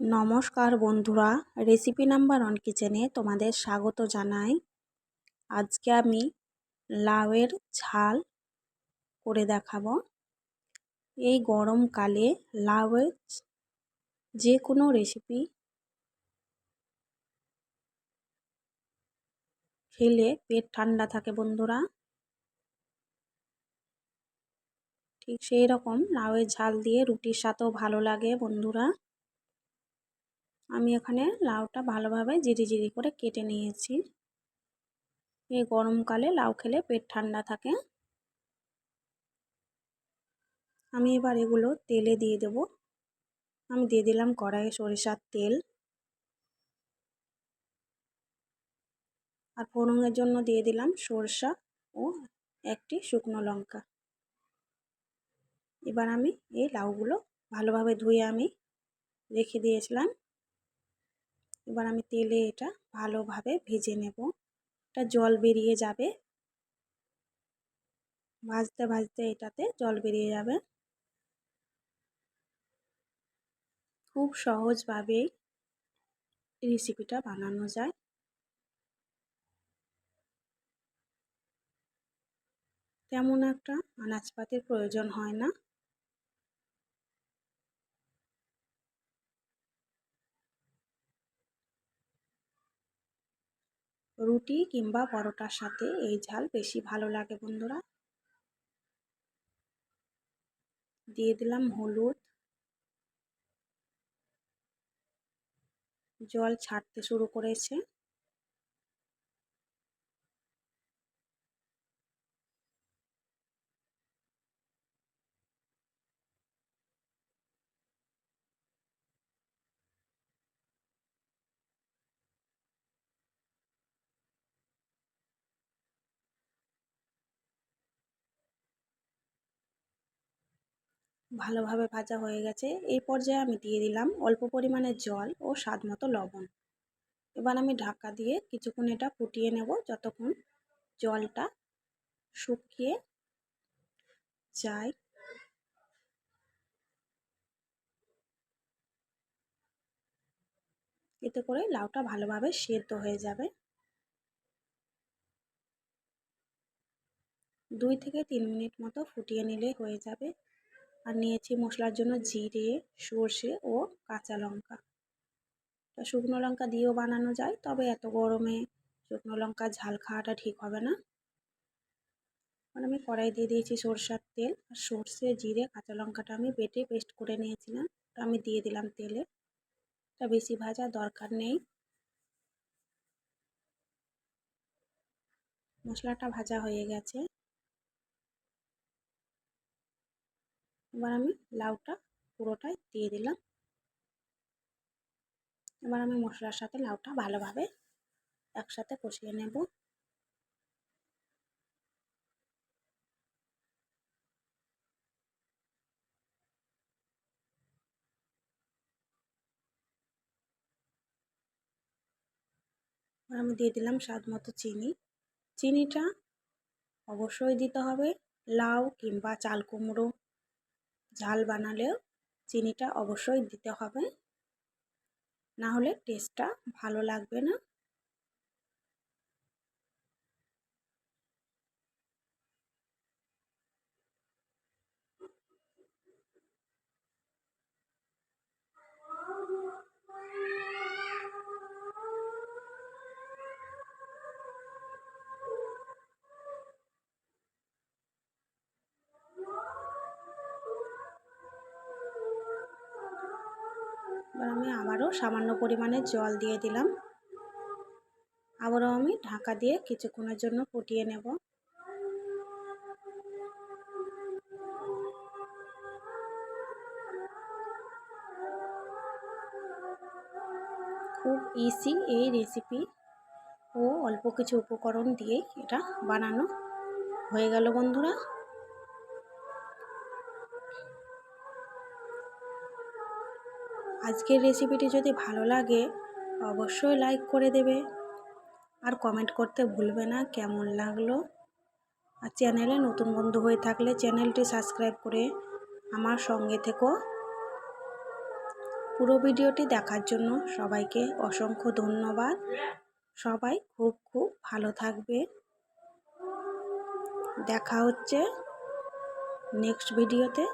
নমস্কার বন্ধুরা recipe number one কিচেনে তোমাদের স্বাগত জানাই। আজকে আমি লাউয়ের ঝাল করে দেখাবো। এই গরমকালে লাউয়ের যে কোনো রেসিপি খেলে পেট ঠান্ডা থাকে বন্ধুরা। ঠিক সেই রকম লাউয়ের ঝাল দিয়ে রুটির সাথেও ভালো লাগে বন্ধুরা। আমি এখানে লাউটা ভালোভাবে জিরি জিরি করে কেটে নিয়েছি। এই গরমকালে লাউ খেলে পেট ঠান্ডা থাকে। আমি এবার এগুলো তেলে দিয়ে দেব। আমি দিয়ে দিলাম কড়াইয়ে সরিষার তেল। আর ফোড়নের জন্য দিয়ে দিলাম সরষা ও একটি শুকনো লঙ্কা। এবার আমি এই লাউগুলো ভালোভাবে ধুয়ে আমি রেখে দিয়েছিলাম। এবার আমি তেলে এটা ভালোভাবে ভেজে নেব। এটা জল বেরিয়ে যাবে। ভাজতে ভাজতে এটাতে জল বেরিয়ে যাবে। খুব সহজভাবেই রেসিপিটা বানানো যায়। তেমন একটা আনাজপাতির প্রয়োজন হয় না। রুটি কিংবা পরোটার সাথে এই ঝাল বেশি ভালো লাগে, বন্ধুরা। দিয়ে দিলাম হলুদ। জল ছাড়তে শুরু করেছে। ভালোভাবে ভাজা হয়ে গেছে। এই পর্যায়ে আমি দিয়ে দিলাম অল্প পরিমাণে জল ও স্বাদ মতো লবণ। এবার আমি ঢাকা দিয়ে কিছুক্ষণ এটা ফুটিয়ে নেব যতক্ষণ জলটা শুকিয়ে যায়। এতে করে লাউটা ভালোভাবে সেদ্ধ হয়ে যাবে। দুই থেকে তিন মিনিট মতো ফুটিয়ে নিলে হয়ে যাবে। আর নিয়েছি মশলার জন্য জিরে, সর্ষে ও কাঁচা লঙ্কা। তো শুকনো লঙ্কা দিয়েও বানানো যায়, তবে এত গরমে শুকনো লঙ্কা ঝাল খাওয়াটা ঠিক হবে না। আর আমি কড়াই দিয়ে দিয়েছি সরষার তেল, আর সর্ষে, জিরে, কাঁচা লঙ্কাটা আমি বেটে পেস্ট করে নিয়েছিলাম। ওটা আমি দিয়ে দিলাম তেলে। এটা বেশি ভাজা দরকার নেই। মশলাটা ভাজা হয়ে গেছে। এবার আমি লাউটা পুরোটাই দিয়ে দিলাম। এবার আমি মশলার সাথে লাউটা ভালোভাবে একসাথে কষিয়ে নেব। আমি দিয়ে দিলাম স্বাদ মতো চিনি। চিনিটা অবশ্যই দিতে হবে, লাউ কিংবা চাল কুমড়ো। ঝাল বানালেও চিনিটা অবশ্যই দিতে হবে। না হলে টেস্টটা ভালো লাগবে না। এবার আমি আবারও সামান্য পরিমাণে জল দিয়ে দিলাম। আবারও আমি ঢাকা দিয়ে কিছুক্ষণের জন্য ফুটিয়ে নেব। খুব ইজি এই রেসিপি ও অল্প কিছু উপকরণ দিয়ে এটা বানানো হয়ে গেল বন্ধুরা। আজকের রেসিপিটি যদি ভালো লাগে, অবশ্যই লাইক করে দেবে। আর কমেন্ট করতে ভুলবে না, কেমন লাগল? আর চ্যানেলে নতুন বন্ধু হয়ে থাকলে চ্যানেলটি সাবস্ক্রাইব করে আমার সঙ্গে থেকো। পুরো ভিডিওটি দেখার জন্য সবাইকে অসংখ্য ধন্যবাদ। সবাই খুব খুব ভালো থাকবে। দেখা হচ্ছে নেক্সট ভিডিওতে